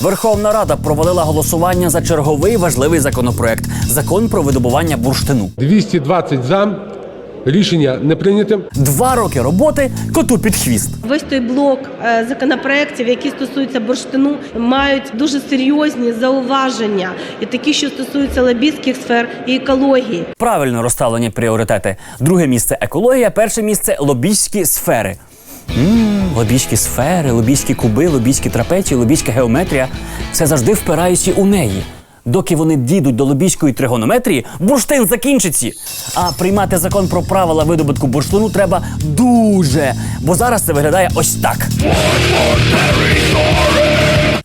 Верховна Рада провалила голосування за черговий важливий законопроект закон про видобування бурштину. 220 за. Рішення не прийняте. Два роки роботи коту під хвіст. Весь той блок е, законопроєктів, які стосуються бурштину, мають дуже серйозні зауваження, і такі, що стосуються лобістських сфер і екології. Правильно розставлені пріоритети. Друге місце екологія, перше місце лобійські сфери. Мм, лобійські сфери, лобійські куби, лобійські трапеції, лобійська геометрія. Це завжди впираючи у неї. Доки вони дійдуть до лобійської тригонометрії, бурштин закінчиться. А приймати закон про правила видобутку бурштину треба дуже. Бо зараз це виглядає ось так.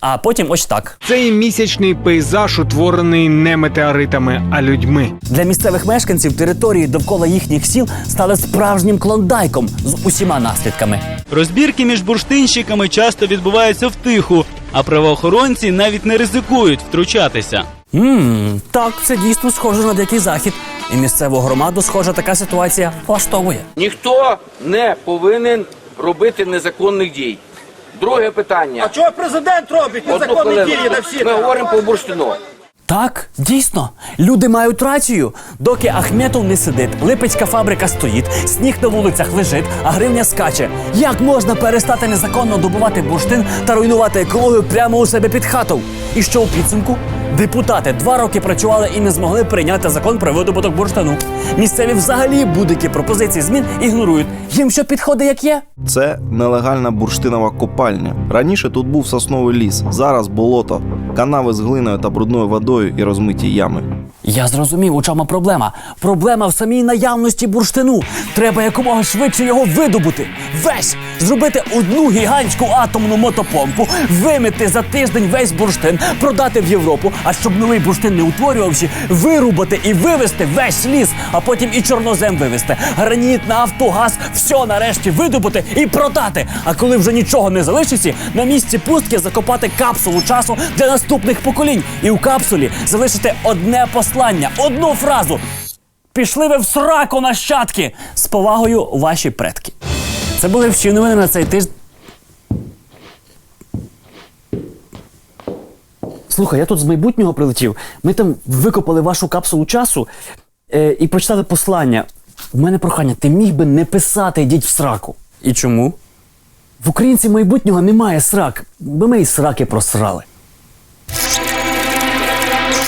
А потім ось так. Цей місячний пейзаж утворений не метеоритами, а людьми. Для місцевих мешканців території довкола їхніх сіл стали справжнім клондайком з усіма наслідками. Розбірки між бурштинщиками часто відбуваються втиху, а правоохоронці навіть не ризикують втручатися. Ммм, так, це дійсно схоже на дикий захід. І місцеву громаду, схожа така ситуація влаштовує. Ніхто не повинен робити незаконних дій. Друге питання. А чого президент робить незаконні дії на всі? Ми говоримо про бурштину. Так, дійсно, люди мають рацію. Доки Ахметов не сидить, липецька фабрика стоїть, сніг на вулицях лежить, а гривня скаче. Як можна перестати незаконно добувати бурштин та руйнувати екологію прямо у себе під хатою? І що у підсумку? Депутати два роки працювали і не змогли прийняти закон про видобуток бурштину. Місцеві взагалі будь-які пропозиції змін ігнорують. Їм що підходить, як є. Це нелегальна бурштинова копальня. Раніше тут був сосновий ліс, зараз болото, канави з глиною та брудною водою і розмиті ями. Я зрозумів, у чому проблема. Проблема в самій наявності бурштину. Треба якомога швидше його видобути. Весь зробити одну гігантську атомну мотопомпу, вимити за тиждень весь бурштин, продати в Європу. А щоб новий бурштин не утворювався, вирубати і вивезти весь ліс, а потім і чорнозем вивезти. Граніт, нафту, газ, все нарешті видобути і продати. А коли вже нічого не залишиться, на місці пустки закопати капсулу часу для наступних поколінь. І у капсулі залишити одне послання, одну фразу. Пішли ви в сраку нащадки! З повагою ваші предки. Це були всі новини на цей тиждень. Слухай, я тут з майбутнього прилетів. Ми там викопали вашу капсулу часу е, і прочитали послання. У мене прохання, ти міг би не писати йдіть в сраку. І чому? В українців майбутнього немає срак, бо ми і сраки просрали.